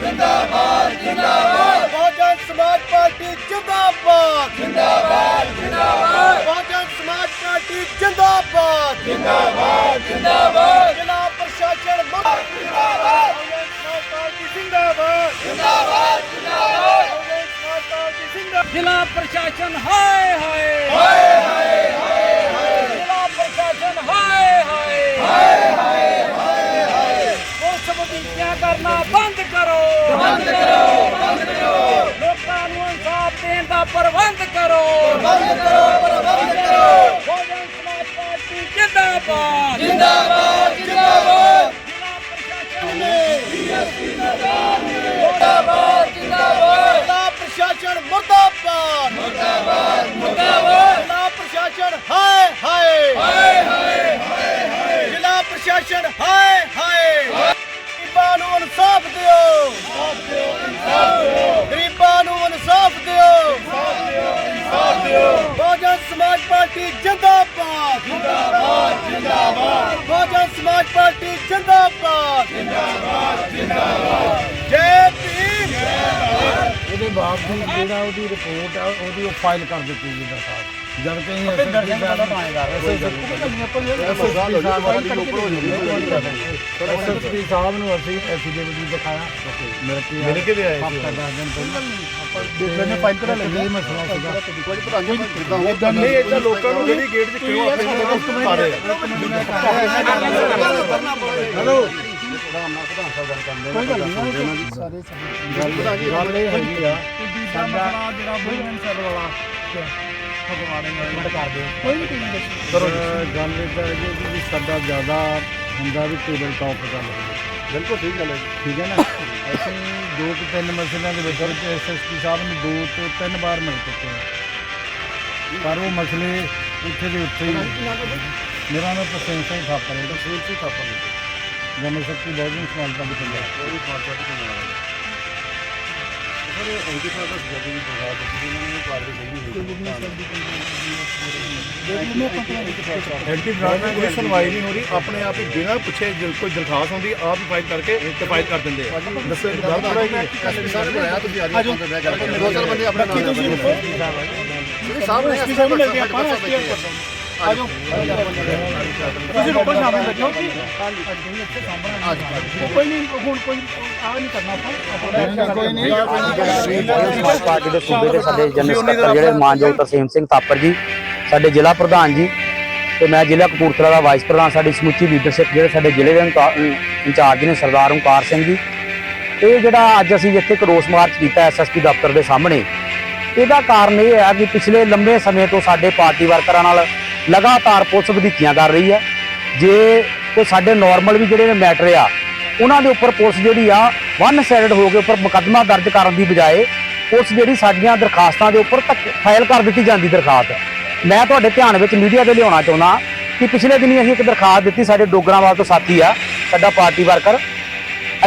ਜਿੰਦਾਬਾਦ ਜਿੰਦਾਬਾਦ। ਬਹੁਜਨ ਸਮਾਜ ਪਾਰਟੀ ਜਿੰਦਾਬਾਦ। ਜਿੰਦਾਬਾਦ ਜਿੰਦਾਬਾਦ। ਬਹੁਜਨ ਸਮਾਜ ਪਾਰਟੀ ਜਿੰਦਾਬਾਦ। ਜਿੰਦਾਬਾਦ ਜਿੰਦਾਬਾਦ। ਜ਼ਿਲ੍ਹਾ ਪ੍ਰਸ਼ਾਸਨ ਜਿੰਦਾਬਾਦ ਜਿੰਦਾਬਾਦ। ਸਮਾਜ ਪਾਰਟੀ ਜਿੰਦਾਬਾਦ। ਜਿੰਦਾਬਾਦ ਜਿੰਦਾਬਾਦ। ਸਮਾਜ ਪਾਰਟੀ ਜਿੰਦਾਬਾਦ ਜ਼ਿਲ੍ਹਾ ਪ੍ਰਸ਼ਾਸਨ ਹਾਏ ਹਾਏ ਹਾਏ ਹਾਏ ਹਾਏ ਪੁਲਿਸ ਵਧੀਕੀਆਂ ਕਰਨਾ ਬੰਦ ਕਰੋ। ਬੰਦ ਕਰੋ ਬੰਦ ਕਰੋ। ਲੋਕਾਂ ਨੂੰ ਇਨਸਾਫ ਦੇਣ ਦਾ ਪ੍ਰਬੰਧ ਕਰੋ। ਪ੍ਰਬੰਧ ਕਰੋ ਪ੍ਰਬੰਧ ਕਰੋ। ਬਹੁਜਨ ਸਮਾਜ ਪਾਰਟੀ ਜਿੰਦਾਬਾਦ। ਜਿੰਦਾਬਾਦ ਜਿੰਦਾਬਾਦ। ਜ਼ਿਲ੍ਹਾ ਪ੍ਰਸ਼ਾਸਨ ਨੇ ਜਿੰਦਾਬਾਦ। ਬਹੁਜਨ ਸਮਾਜ ਪਾਰਟੀ ਜਿੰਦਾਬਾਦ। ਜਿੰਦਾਬਾਦ ਜਿੰਦਾਬਾਦ। ਬਹੁਜਨ ਸਮਾਜ ਪਾਰਟੀ ਜਿੰਦਾਬਾਦ। ਜੈ ਭੀਮ। ਉਹਦੇ ਬਾਵਜੂਦ ਜਿਹੜਾ ਉਹਦੀ ਰਿਪੋਰਟ ਆ, ਉਹਦੀ ਉਹ ਫਾਈਲ ਕਰ ਦਿੱਤੀ ਜੀ ਦਾ ਸਾਹਿਬ ਜਦ ਕਿ ਅਸੀਂ ਦਰਸ਼ਨ ਦਾ ਐਸਐਸਪੀ ਸਾਹਿਬ ਨੂੰ ਅਸੀਂ ਐਫੀਡੇਵਿਟ ਵੀ ਦਿਖਾਇਆ। ਮੇਰੇ ਕੇ ਮਿਲ ਕੇ ਵੀ ਆਏ ਹਫਤਾ ਦਸ ਦਿਨ ਪਹਿਲਾਂ। ਆਪਾਂ ਦੂਸਰੇ ਨੇ ਕਰਾ ਲਿਆ ਇਹ ਮਸਲਾ ਸੀਗਾ। ਇਦਾਂ ਨਹੀਂ ਇਹ ਤਾਂ ਲੋਕਾਂ ਨੂੰ ਜਿਹੜੀ ਗੇਟ 'ਚ ਕਿਉਂ ਆਪਣੇ ਪਾ ਰਹੇ ਹੈਲੋ? ਕੋਈ ਗੱਲ ਨਹੀਂ ਸਾਰੇ ਸਾਰੇ। ਗੱਲ ਇਹ ਹੈਗੀ ਆ ਸਾਡਾ ਜਿਹੜਾ ਬੁਲਨ ਸਰ ਵਾਲਾ ਕੋਈ ਨਹੀਂ ਕੋਈ ਕਰੋ ਗੱਲ ਇਹ ਹੈ ਕਿ ਵੀ ਸਾਡਾ ਜ਼ਿਆਦਾ ਹੁੰਦਾ ਵੀ ਟੇਬਲ ਟਾਪ ਗੱਲ ਬਿਲਕੁਲ ਠੀਕ ਗੱਲ ਹੈ ਠੀਕ ਹੈ ਨਾ? ਅਸੀਂ ਦੋ ਤੋਂ ਤਿੰਨ ਮਸਲਿਆਂ ਦੇ ਵਿੱਚ ਐਸਐਸਪੀ ਸਾਹਿਬ ਨੂੰ ਦੋ ਤੋਂ ਤਿੰਨ ਵਾਰ ਮਿਲ ਚੁੱਕੇ ਹਾਂ। ਪਰ ਉਹ ਮਸਲੇ ਉੱਥੇ ਦੇ ਉੱਥੇ ਹੀ ਮੇਰਾ ਨਾਮ ਪ੍ਰਸੇਨ ਸਿੰਘ ਥਾਪਰ ਹੈ ਪ੍ਰਸੇਨ ਸਿੰਘ ਥਾਪਰ ਹੈ ਜਨਰਲ ਸ਼ਕਤੀ ਬਹੁਜਨ ਸਮਾਜ ਪਾਰਟੀ ਪੰਜਾਬ। ਸਰ ਐਂਟੀ ਸਾਹਿਬ ਦਾ ਜਦ ਵੀ ਬਗਾ ਦਿੱਤੀ ਉਹਨਾਂ ਨੂੰ ਕਾਰਵਾਈ ਐਂਟੀ ਫਰਾਡ ਨਾਲ ਕੋਈ ਸੁਣਵਾਈ ਨਹੀਂ ਹੋ ਰਹੀ। ਆਪਣੇ ਆਪ ਹੀ ਬਿਨਾਂ ਪੁੱਛੇ ਜੇ ਕੋਈ ਦਰਖਾਸਤ ਹੁੰਦੀ ਆਪ ਹੀ ਫਾਈਲ ਕਰਕੇ ਤੇ ਫਾਈਲ ਕਰ ਦਿੰਦੇ ਆ। ਦੱਸੋ ਇਹ ਗੱਲ ਥੋੜਾ ਹੀ। ਐਸਪੀ ਸਾਹਿਬ ਨੇ ਆਇਆ ਤੁਸੀਂ ਆ ਜਾਓ ਅੰਦਰ ਬਹਿ ਗੱਲ ਦੋ ਚਾਰ ਬੰਦੇ ਆਪਣੇ ਨਾਲ ਤੁਸੀਂ ਸਾਹਿਬ ਨੇ। ਐਸਪੀ ਸਾਹਿਬ ਨੂੰ ਮਿਲਦੇ ਆਪਾਂ ਆ ਜਾਓ ਤੁਸੀਂ ਰੋਕੋ ਸਾਹਮਣੇ ਬੈਠੋ। ਕੋਈ ਨਹੀਂ ਹੁਣ ਕੋਈ ਆ ਨਹੀਂ ਕਰਨਾ ਆਪਾਂ। ਕੋਈ ਨਹੀਂ। ਸਮਾਜ ਪਾਰਟੀ ਦੇ ਸੂਬੇ ਦੇ ਸਾਡੇ ਜਨਰਲ ਸਕੱਤਰ ਜਿਹੜੇ ਮਾਨਯੋਗ ਤਰਸੇਮ ਸਿੰਘ ਥਾਪਰ ਜੀ ਸਾਡੇ ਜ਼ਿਲ੍ਹਾ ਪ੍ਰਧਾਨ ਜੀ ਤੇ ਮੈਂ ਜ਼ਿਲ੍ਹਾ ਕਪੂਰਥਲਾ ਦਾ ਵਾਈਸ ਪ੍ਰਧਾਨ ਸਾਡੀ ਸਮੁੱਚੀ ਲੀਡਰਸ਼ਿਪ ਜਿਹੜੇ ਸਾਡੇ ਜ਼ਿਲ੍ਹੇ ਦੇ ਇੰਚਾ- ਇੰਚਾਰਜ ਨੇ ਸਰਦਾਰ ਓਂਕਾਰ ਸਿੰਘ ਜੀ ਇਹ ਜਿਹੜਾ ਅੱਜ ਅਸੀਂ ਇੱਥੇ ਕਰੋਸ ਮਾਰਚ ਕੀਤਾ ਐਸਐਸਪੀ ਦਫ਼ਤਰ ਦੇ ਸਾਹਮਣੇ ਇਹਦਾ ਕਾਰਨ ਇਹ ਹੈ ਕਿ ਪਿਛਲੇ ਲੰਬੇ ਸਮੇਂ ਤੋਂ ਸਾਡੇ ਪਾਰਟੀ ਵਰਕਰਾਂ ਨਾਲ ਲਗਾਤਾਰ ਪੁਲਿਸ ਵਧੀਕੀਆਂ ਕਰ ਰਹੀ ਹੈ। ਜੇ ਕੋਈ ਸਾਡੇ ਨਾਰਮਲ ਵੀ ਜਿਹੜੇ ਮੈਟਰ ਆ, ਉਹਨਾਂ ਦੇ ਉੱਪਰ ਪੁਲਿਸ ਜਿਹੜੀ ਆ ਵਨ ਸਾਈਡਡ ਹੋ ਕੇ ਉੱਪਰ ਮੁਕੱਦਮਾ ਦਰਜ ਕਰਨ ਦੀ ਬਜਾਏ ਪੁਲਿਸ ਜਿਹੜੀ ਸਾਡੀਆਂ ਦਰਖਾਸਤਾਂ ਦੇ ਉੱਪਰ ਤੱਕ ਫਾਈਲ ਕਰ ਦਿੱਤੀ ਜਾਂਦੀ ਦਰਖਾਸਤ। ਮੈਂ ਤੁਹਾਡੇ ਧਿਆਨ ਵਿੱਚ ਮੀਡੀਆ ਤੇ ਲਿਆਉਣਾ ਚਾਹੁੰਦਾ ਕਿ ਪਿਛਲੇ ਦਿਨੀ ਅਸੀਂ ਇੱਕ ਦਰਖਾਸਤ ਦਿੱਤੀ ਸਾਡੇ ਡੋਗਰਾਵਾਲ ਤੋਂ ਸਾਥੀ ਆ, ਸਾਡਾ ਪਾਰਟੀ ਵਰਕਰ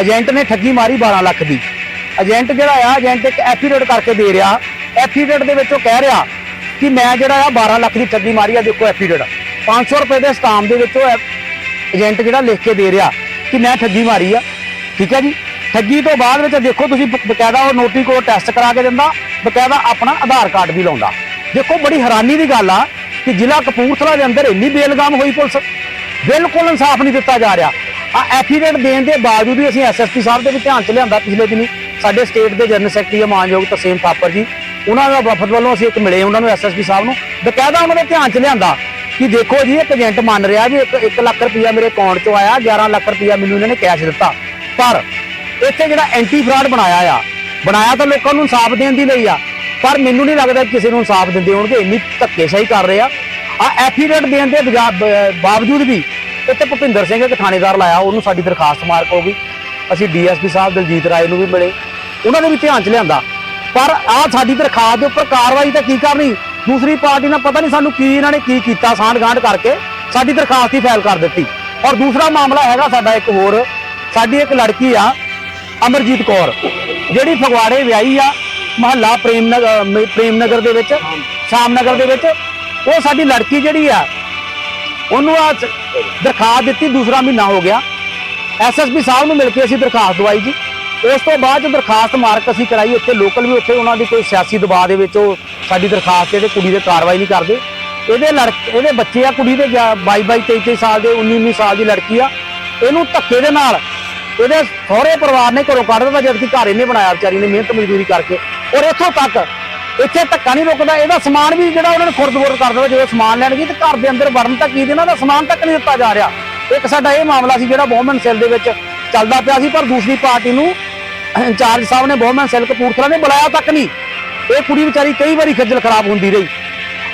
ਏਜੰਟ ਨੇ ਠੱਗੀ ਮਾਰੀ 12 ਲੱਖ ਦੀ। ਏਜੰਟ ਜਿਹੜਾ ਆ ਏਜੰਟ ਇੱਕ ਐਫੀਡੇਵਿਟ ਕਰਕੇ ਦੇ ਰਿਹਾ। ਐਫੀਡੇਵਿਟ ਦੇ ਵਿੱਚ ਉਹ ਕਹਿ ਰਿਹਾ ਕਿ ਮੈਂ ਜਿਹੜਾ ਆ 12 ਲੱਖ ਦੀ ਠੱਗੀ ਮਾਰੀ ਆ ਦੇਖੋ ਐਫੀਡੇਵਿਟ 500 ਰੁਪਏ ਦੇ ਸਟਾਮ ਦੇ ਵਿੱਚ ਉਹ ਏਜੰਟ ਜਿਹੜਾ ਲਿਖ ਕੇ ਦੇ ਰਿਹਾ ਕਿ ਮੈਂ ਠੱਗੀ ਮਾਰੀ ਆ। ਠੀਕ ਹੈ ਜੀ? ਠੱਗੀ ਤੋਂ ਬਾਅਦ ਵਿੱਚ ਦੇਖੋ ਤੁਸੀਂ ਬਕਾਇਦਾ ਉਹ ਨੋਟਰੀ ਕੋਡ ਟੈਸਟ ਕਰਾ ਕੇ ਦਿੰਦਾ, ਬਕਾਇਦਾ ਆਪਣਾ ਆਧਾਰ ਕਾਰਡ ਵੀ ਲਾਉਂਦਾ। ਦੇਖੋ ਬੜੀ ਹੈਰਾਨੀ ਦੀ ਗੱਲ ਆ ਕਿ ਜ਼ਿਲ੍ਹਾ ਕਪੂਰਥਲਾ ਦੇ ਅੰਦਰ ਇੰਨੀ ਬੇਲਗਾਮ ਹੋਈ ਪੁਲਿਸ। ਬਿਲਕੁਲ ਇਨਸਾਫ ਨਹੀਂ ਦਿੱਤਾ ਜਾ ਰਿਹਾ। ਆ ਐਫੀਡੇਵਿਟ ਦੇਣ ਦੇ ਬਾਵਜੂਦ ਵੀ ਅਸੀਂ ਐਸਐਸਪੀ ਸਾਹਿਬ ਦੇ ਵੀ ਧਿਆਨ ਚ ਲਿਆਂਦਾ ਪਿਛਲੇ ਦਿਨੀ। ਸਾਡੇ ਸਟੇਟ ਦੇ ਜਨਰਲ ਸੈਕਟਰੀ ਮਾਨਯੋਗ ਤਸੀਮ ਥਾਪਰ ਜੀ। ਉਹਨਾਂ ਦਾ ਵਫਦ ਵੱਲੋਂ ਅਸੀਂ ਇੱਕ ਮਿਲੇ ਉਹਨਾਂ ਨੂੰ ਐਸਐਸਪੀ ਸਾਹਿਬ ਨੂੰ। ਬਕਾਇਦਾ ਉਹਨਾਂ ਦੇ ਧਿਆਨ ਚ ਲਿਆਂਦਾ ਕਿ ਦੇਖੋ ਜੀ, ਇੱਕ ਏਜੰਟ ਮੰਨ ਰਿਹਾ ਵੀ 1 ਲੱਖ ਰੁਪਇਆ ਮੇਰੇ ਅਕਾਊਂਟ ਚੋਂ ਆਇਆ 11 ਲੱਖ ਰੁਪਇਆ ਮੈਨੂੰ ਇਹਨਾਂ ਨੇ ਕੈਸ਼ ਦਿੱਤਾ। ਪਰ ਇੱਥੇ ਜਿਹੜਾ ਐਂਟੀ ਫਰਾਡ ਬਣਾਇਆ ਆ, ਬਣਾਇਆ ਤਾਂ ਲੋਕਾਂ ਨੂੰ ਇਨਸਾਫ ਦੇਣ ਦੀ ਲਈ ਆ, ਪਰ ਮੈਨੂੰ ਨਹੀਂ ਲੱਗਦਾ ਕਿਸੇ ਨੂੰ ਇਨਸਾਫ ਦਿੰਦੇ ਹੋਣਗੇ, ਇੰਨੀ ਧੱਕੇਸ਼ਾਹੀ ਕਰ ਰਹੇ ਆ। ਆ ਐਫੀਡੇਵਿਟ ਦੇਣ ਦੇ ਬਾਵਜੂਦ ਵੀ ਇੱਥੇ ਭੁਪਿੰਦਰ ਸਿੰਘ ਇੱਕ ਥਾਣੇਦਾਰ ਲਾਇਆ, ਉਹਨੂੰ ਸਾਡੀ ਦਰਖਾਸਤ ਮਾਰਕ ਹੋ ਗਈ ਅਸੀਂ ਡੀਐਸਪੀ ਸਾਹਿਬ ਦਲਜੀਤ ਰਾਏ ਨੂੰ ਵੀ ਮਿਲੇ। ਉਹਨਾਂ ਨੇ ਵੀ ਧਿਆਨ ਚ ਲਿਆਂਦਾ। ਪਰ ਆ ਸਾਡੀ ਦਰਖਾਸਤ ਦੇ ਉੱਪਰ ਕਾਰਵਾਈ ਤਾਂ ਕੀ ਕਰਨੀ? ਦੂਸਰੀ ਪਾਰਟੀ ਨਾਲ ਪਤਾ ਨਹੀਂ ਸਾਨੂੰ ਕੀ ਇਹਨਾਂ ਨੇ ਕੀ ਕੀਤਾ, ਸਾਂਢ ਗਾਂਢ ਕਰਕੇ ਸਾਡੀ ਦਰਖਾਸਤ ਹੀ ਫਾਈਲ ਕਰ ਦਿੱਤੀ। ਔਰ ਦੂਸਰਾ ਮਾਮਲਾ ਹੈਗਾ ਸਾਡਾ ਇੱਕ ਹੋਰ, ਸਾਡੀ ਇੱਕ ਲੜਕੀ ਆ, ਅਮਰਜੀਤ ਕੌਰ, ਜਿਹੜੀ ਫਗਵਾੜੇ ਵਿਆਹੀ ਆ, ਮਹੱਲਾ ਪ੍ਰੇਮ ਨਗਰ ਪ੍ਰੇਮ ਨਗਰ ਦੇ ਵਿੱਚ, ਸ਼ਾਮ ਨਗਰ ਦੇ ਵਿੱਚ। ਉਹ ਸਾਡੀ ਲੜਕੀ ਜਿਹੜੀ ਆ, ਉਹਨੂੰ ਆ ਦਰਖਾਸਤ ਦਿੱਤੀ, ਦੂਸਰਾ ਮਹੀਨਾ ਹੋ ਗਿਆ। ਐਸਐਸਪੀ ਸਾਹਿਬ ਨੂੰ ਮਿਲ ਕੇ ਅਸੀਂ ਦਰਖਾਸਤ ਦਵਾਈ ਜੀ। ਉਸ ਤੋਂ ਬਾਅਦ 'ਚ ਦਰਖਾਸਤ ਮਾਰਕ ਅਸੀਂ ਕਰਾਈ ਉੱਥੇ ਲੋਕਲ ਵੀ ਉੱਥੇ ਉਹਨਾਂ ਦੀ ਕੋਈ ਸਿਆਸੀ ਦਬਾਅ ਦੇ ਵਿੱਚ ਉਹ ਸਾਡੀ ਦਰਖਾਸਤ ਤੇ ਕੁੜੀ ਦੇ ਕਾਰਵਾਈ ਨਹੀਂ ਕਰਦੇ। ਇਹਦੇ ਲੜਕ, ਇਹਦੇ ਬੱਚੇ ਆ, ਕੁੜੀ ਦੇ 22 22 23 23 ਸਾਲ ਦੇ 19 19 ਸਾਲ ਦੀ ਲੜਕੀ ਆ। ਇਹਨੂੰ ਧੱਕੇ ਦੇ ਨਾਲ ਇਹਦੇ ਸਹੁਰੇ ਪਰਿਵਾਰ ਨੇ ਘਰੋਂ ਕੱਢ ਦਿੱਤਾ, ਜਦਕਿ ਘਰ ਇਹਨੇ ਬਣਾਇਆ ਵਿਚਾਰੀ ਨੇ ਮਿਹਨਤ ਮਜ਼ਦੂਰੀ ਕਰਕੇ। ਔਰ ਇੱਥੋਂ ਤੱਕ, ਇੱਥੇ ਧੱਕਾ ਨਹੀਂ ਰੁਕਦਾ, ਇਹਦਾ ਸਮਾਨ ਵੀ ਜਿਹੜਾ ਉਹਨਾਂ ਨੇ ਖੁਰਦ-ਬੁਰਦ ਕਰ ਦਿੱਤਾ ਜਦੋਂ ਸਮਾਨ ਲੈਣ ਗਈ ਤੇ ਘਰ ਦੇ ਅੰਦਰ ਵੜਨ ਤੱਕ ਕੀ ਦੇਣਾ ਦਾ ਸਮਾਨ ਤੱਕ ਨਹੀਂ ਦਿੱਤਾ ਜਾ ਰਿਹਾ। ਇੱਕ ਸਾਡਾ ਇਹ ਮਾਮਲਾ ਸੀ ਜਿਹੜਾ ਬਹੁਮਨ ਸੈੱਲ ਦੇ ਵਿੱਚ ਚੱਲਦਾ ਪਿਆ ਸੀ, ਪਰ ਦੂਸਰੀ ਪਾਰਟੀ ਨੂੰ ਇੰਚਾਰਜ ਸਾਹਿਬ ਨੇ ਬਹੁਮਨ ਸੈੱਲ ਕਪੂਰਥਲਾ ਨੇ ਬੁਲਾਇਆ ਤੱਕ ਨਹੀਂ। ਇਹ ਕੁੜੀ ਵਿਚਾਰੀ ਕਈ ਵਾਰੀ ਖੱਜਲ ਖਰਾਬ ਹੁੰਦੀ ਰਹੀ।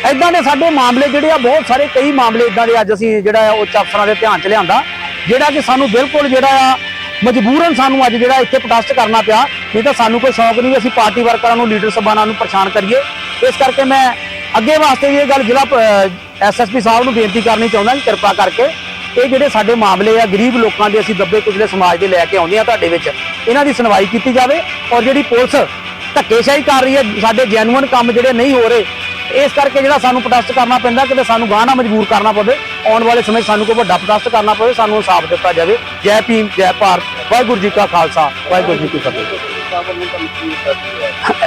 ਐਦਾਂ ਦੇ ਸਾਡੇ ਮਾਮਲੇ ਜਿਹੜੇ ਆ, ਬਹੁਤ ਸਾਰੇ ਕਈ ਮਾਮਲੇ ਇਦਾਂ ਦੇ ਅੱਜ ਅਸੀਂ ਜਿਹੜਾ ਆ, ਉੱਚ ਅਫਸਰਾਂ ਦੇ ਧਿਆਨ 'ਚ ਲਿਆਂਦਾ, ਜਿਹੜਾ ਕਿ ਸਾਨੂੰ ਬਿਲਕੁਲ ਜਿਹੜਾ ਆ, ਮਜਬੂਰਨ ਸਾਨੂੰ ਅੱਜ ਜਿਹੜਾ ਇੱਥੇ ਪ੍ਰੋਟੈਸਟ ਕਰਨਾ ਪਿਆ। ਨਹੀਂ ਤਾਂ ਸਾਨੂੰ ਕੋਈ ਸ਼ੌਕ ਨਹੀਂ ਵੀ ਅਸੀਂ ਪਾਰਟੀ ਵਰਕਰਾਂ ਨੂੰ ਲੀਡਰ ਸਭਾਨਾਂ ਨੂੰ ਪਰੇਸ਼ਾਨ ਕਰੀਏ। ਇਸ ਕਰਕੇ ਮੈਂ ਅੱਗੇ ਵਾਸਤੇ ਇਹ ਗੱਲ ਜ਼ਿਲ੍ਹਾ ਐਸਐਸਪੀ ਸਾਹਿਬ ਨੂੰ ਬੇਨਤੀ ਕਰਨੀ ਚਾਹੁੰਦਾ ਕਿ ਕਿਰਪਾ ਕਰਕੇ। ਇਹ ਜਿਹੜੇ ਸਾਡੇ ਮਾਮਲੇ ਆ, ਗਰੀਬ ਲੋਕਾਂ ਦੇ ਅਸੀਂ ਦੱਬੇ ਕੁਚਲੇ ਸਮਾਜ ਦੇ ਲੈ ਕੇ ਆਉਂਦੇ ਆ ਤੁਹਾਡੇ ਵਿੱਚ, ਇਹਨਾਂ ਦੀ ਸੁਣਵਾਈ ਕੀਤੀ ਜਾਵੇ ਔਰ ਜਿਹੜੀ ਪੁਲਿਸ ਧੱਕੇਸ਼ਾਹੀ ਕਰ ਰਹੀ ਹੈ, ਸਾਡੇ ਜੈਨੂਅਨ ਕੰਮ ਜਿਹੜੇ ਨਹੀਂ ਹੋ ਰਹੇ, ਇਸ ਕਰਕੇ ਜਿਹੜਾ ਸਾਨੂੰ ਪ੍ਰੋਟੈਸਟ ਕਰਨਾ ਪੈਂਦਾ, ਕਿਤੇ ਸਾਨੂੰ ਗਾਹ ਨਾ ਮਜਬੂਰ ਕਰਨਾ ਪਵੇ, ਆਉਣ ਵਾਲੇ ਸਮੇਂ ਸਾਨੂੰ ਕੋਈ ਵੱਡਾ ਪ੍ਰੋਟੈਸਟ ਕਰਨਾ ਪਵੇ, ਸਾਨੂੰ ਇਨਸਾਫ ਦਿੱਤਾ ਜਾਵੇ। ਜੈ ਭੀਮ, ਜੈ ਭਾਰਤ, ਵਾਹਿਗੁਰੂ ਜੀ ਕਾ ਖਾਲਸਾ, ਵਾਹਿਗੁਰੂ ਜੀ ਕੀ ਫਤਿਹ।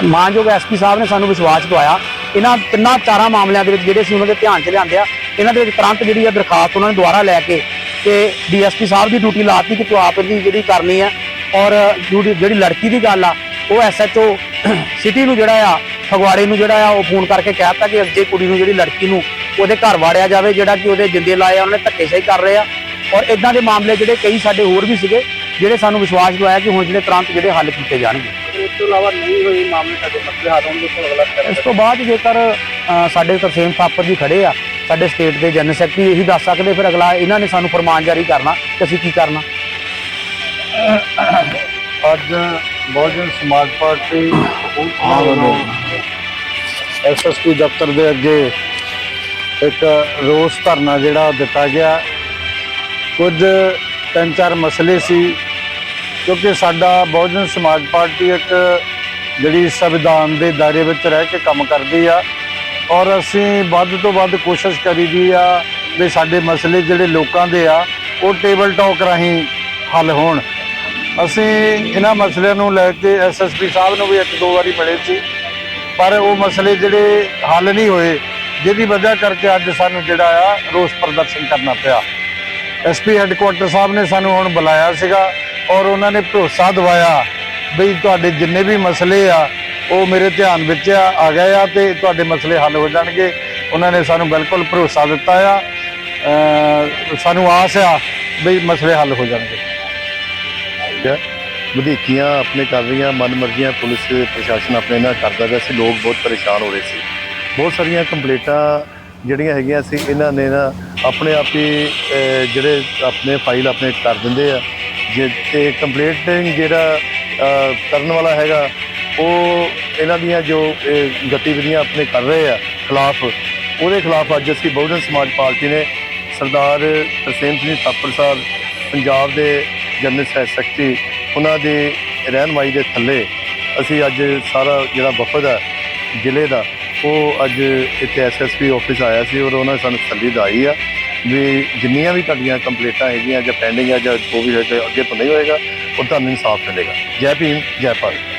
ਮਾਨਯੋਗ ਐਸਪੀ ਸਾਹਿਬ ਨੇ ਸਾਨੂੰ ਵਿਸ਼ਵਾਸ ਦਵਾਇਆ, ਇਹਨਾਂ ਤਿੰਨਾਂ ਚਾਰਾਂ ਮਾਮਲਿਆਂ ਦੇ ਵਿੱਚ ਜਿਹੜੇ ਸੀ, ਉਹਨਾਂ ਦੇ ਧਿਆਨ 'ਚ ਲਿਆਂਦੇ ਆ। ਇਹਨਾਂ ਦੇ ਵਿੱਚ ਤੁਰੰਤ ਜਿਹੜੀ ਆ ਦਰਖਾਸਤ ਉਹਨਾਂ ਨੇ ਦੁਬਾਰਾ ਲੈ ਕੇ ਤੇ ਡੀਐਸਪੀ ਸਾਹਿਬ ਦੀ ਡਿਊਟੀ ਲਾਤੀ ਕਿ ਤੂੰ ਆਪ ਦੀ ਜਿਹੜੀ ਕਰਨੀ ਆ ਔਰ ਜਿਹੜੀ ਜਿਹੜੀ ਲੜਕੀ ਦੀ ਗੱਲ ਆ ਉਹ ਐਸਐਚਓ ਸਿਟੀ ਨੂੰ ਜਿਹੜਾ ਆ ਫਗਵਾੜੇ ਨੂੰ ਜਿਹੜਾ ਆ ਉਹ ਫੋਨ ਕਰਕੇ ਕਹਿਤਾ ਕਿ ਜੇ ਕੁੜੀ ਨੂੰ ਜਿਹੜੀ ਲੜਕੀ ਨੂੰ ਉਹਦੇ ਘਰ ਵਾੜਿਆ ਜਾਵੇ ਜਿਹੜਾ ਕਿ ਉਹਦੇ ਜਿੰਦੇ ਲਾਏ ਆ ਉਹਨਾਂ ਧੱਕੇਸ਼ਾਹੀ ਕਰ ਰਹੇ ਆ। ਔਰ ਇਦਾਂ ਦੇ ਮਾਮਲੇ ਜਿਹੜੇ ਕਈ ਸਾਡੇ ਹੋਰ ਵੀ ਸੀਗੇ ਜਿਹੜੇ ਸਾਨੂੰ ਵਿਸ਼ਵਾਸ ਦਵਾਇਆ ਕਿ ਹੁਣ ਜਿਹੜੇ ਤੁਰੰਤ ਜਿਹੜੇ ਹੱਲ ਕੀਤੇ ਜਾਣਗੇ। ਇਸ ਤੋਂ ਇਲਾਵਾ ਨਹੀਂ ਹੋਈ ਮਾਮਲੇ ਸਾਡੇ ਮਸਲੇ ਹੱਲ ਹੋਣਗੇ ਤੋਂ ਅਗਲਾ ਇਸ ਤੋਂ ਬਾਅਦ ਜੇਕਰ ਸਾਡੇ ਤਰਸੇਮ ਥਾਪਰ ਜੀ ਖੜੇ ਆ ਸਾਡੇ ਸਟੇਟ ਦੇ ਜਨਰਲ ਸੈਕਟਰੀ ਇਹੀ ਦੱਸ ਸਕਦੇ, ਫਿਰ ਅਗਲਾ ਇਹਨਾਂ ਨੇ ਸਾਨੂੰ ਫਰਮਾਨ ਜਾਰੀ ਕਰਨਾ ਕਿ ਅਸੀਂ ਕੀ ਕਰਨਾ। ਅੱਜ ਬਹੁਜਨ ਸਮਾਜ ਪਾਰਟੀ ਵੱਲੋਂ ਐਸਐਸਪੀ ਦਫ਼ਤਰ ਦੇ ਅੱਗੇ ਇੱਕ ਰੋਸ ਧਰਨਾ ਜਿਹੜਾ ਦਿੱਤਾ ਗਿਆ। ਕੁਝ ਤਿੰਨ ਚਾਰ ਮਸਲੇ ਸੀ, ਕਿਉਂਕਿ ਸਾਡਾ ਬਹੁਜਨ ਸਮਾਜ ਪਾਰਟੀ ਇੱਕ ਜਿਹੜੀ ਸੰਵਿਧਾਨ ਦੇ ਦਾਇਰੇ ਵਿੱਚ ਰਹਿ ਕੇ ਕੰਮ ਕਰਦੀ ਆ। ਔਰ ਅਸੀਂ ਵੱਧ ਤੋਂ ਵੱਧ ਕੋਸ਼ਿਸ਼ ਕਰੀ ਕਰੀਦੀ ਆ ਵੀ ਸਾਡੇ ਮਸਲੇ ਜਿਹੜੇ ਲੋਕਾਂ ਦੇ ਆ, ਉਹ ਟੇਬਲ ਟਾਕ ਰਾਹੀਂ ਹੱਲ ਹੋਣ। ਅਸੀਂ ਇਹਨਾਂ ਮਸਲਿਆਂ ਨੂੰ ਲੈ ਕੇ ਐਸਐਸਪੀ ਸਾਹਿਬ ਨੂੰ ਵੀ ਇੱਕ ਦੋ ਵਾਰੀ ਮਿਲੇ ਸੀ, ਪਰ ਉਹ ਮਸਲੇ ਜਿਹੜੇ ਹੱਲ ਨਹੀਂ ਹੋਏ, ਜਿਹਦੀ ਵਜ੍ਹਾ ਕਰਕੇ ਅੱਜ ਸਾਨੂੰ ਜਿਹੜਾ ਆ ਰੋਸ ਪ੍ਰਦਰਸ਼ਨ ਕਰਨਾ ਪਿਆ। ਐਸਪੀ ਹੈੱਡਕੁਆਟਰ ਸਾਹਿਬ ਨੇ ਸਾਨੂੰ ਹੁਣ ਬੁਲਾਇਆ ਸੀਗਾ ਔਰ ਉਹਨਾਂ ਨੇ ਭਰੋਸਾ ਦਿਵਾਇਆ ਵੀ ਤੁਹਾਡੇ ਜਿੰਨੇ ਵੀ ਮਸਲੇ ਆ ਉਹ ਮੇਰੇ ਧਿਆਨ ਵਿੱਚ ਆ ਗਏ ਆ ਤੇ ਤੁਹਾਡੇ ਮਸਲੇ ਹੱਲ ਹੋ ਜਾਣਗੇ। ਉਹਨਾਂ ਨੇ ਸਾਨੂੰ ਬਿਲਕੁਲ ਭਰੋਸਾ ਦਿੱਤਾ ਆ। ਸਾਨੂੰ ਆਸ ਆ ਵੀ ਮਸਲੇ ਹੱਲ ਹੋ ਜਾਣਗੇ। ਹੈ। ਵਧੀਕੀਆਂ ਆਪਣੇ ਕਰ ਰਹੀਆਂ, ਮਨਮਰਜ਼ੀਆਂ ਪੁਲਿਸ ਪ੍ਰਸ਼ਾਸਨ ਆਪਣੇ ਨਾਲ ਕਰਦਾ ਪਿਆ ਸੀ। ਲੋਕ ਬਹੁਤ ਪਰੇਸ਼ਾਨ ਹੋ ਰਹੇ ਸੀ। ਬਹੁਤ ਸਾਰੀਆਂ ਕੰਪਲੇਂਟਾਂ ਜਿਹੜੀਆਂ ਹੈਗੀਆਂ ਸੀ, ਇਹਨਾਂ ਨੇ ਨਾ ਆਪਣੇ ਆਪ ਹੀ ਜਿਹੜੇ ਆਪਣੇ ਫਾਈਲ ਆਪਣੇ ਕਰ ਦਿੰਦੇ ਆ। ਜੇ ਤੇ ਕੰਪਲੇਂਟ ਜਿਹੜਾ ਕਰਨ ਵਾਲਾ ਹੈਗਾ ਉਹ ਇਹਨਾਂ ਦੀਆਂ ਜੋ ਗਤੀਵਿਧੀਆਂ ਆਪਣੇ ਕਰ ਰਹੇ ਆ ਖਿਲਾਫ, ਉਹਦੇ ਖਿਲਾਫ ਅੱਜ ਅਸੀਂ ਬਹੁਜਨ ਸਮਾਜ ਪਾਰਟੀ ਨੇ ਸਰਦਾਰ ਤਰਸੇਮ ਸਿੰਘ ਥਾਪਰ ਸਾਹਿਬ, ਪੰਜਾਬ ਦੇ ਜਨਰਲ ਸੈ- ਸੈਕਟਰੀ, ਉਹਨਾਂ ਦੇ ਰਹਿਨਮਾਈ ਦੇ ਥੱਲੇ ਅਸੀਂ ਅੱਜ ਸਾਰਾ ਜਿਹੜਾ ਵਫਦ ਹੈ ਜ਼ਿਲ੍ਹੇ ਦਾ, ਉਹ ਅੱਜ ਇੱਥੇ ਐਸਐਸਪੀ ਆਫਿਸ ਆਇਆ ਸੀ ਔਰ ਉਹਨਾਂ ਨੇ ਸਾਨੂੰ ਤਸੱਲੀ ਦਿਵਾਈ ਆ ਵੀ ਜਿੰਨੀਆਂ ਵੀ ਤੁਹਾਡੀਆਂ ਕੰਪਲੇਂਟਾਂ ਹੈਗੀਆਂ ਜਾਂ ਪੈਂਡਿੰਗ ਆ ਜਾਂ ਜੋ ਵੀ ਹੋਏਗਾ, ਅੱਗੇ ਤੋਂ ਨਹੀਂ ਹੋਏਗਾ, ਉਹ ਤੁਹਾਨੂੰ ਇਨਸਾਫ ਮਿਲੇਗਾ। ਜੈ ਭੀਮ, ਜੈ ਭਾਰਤ।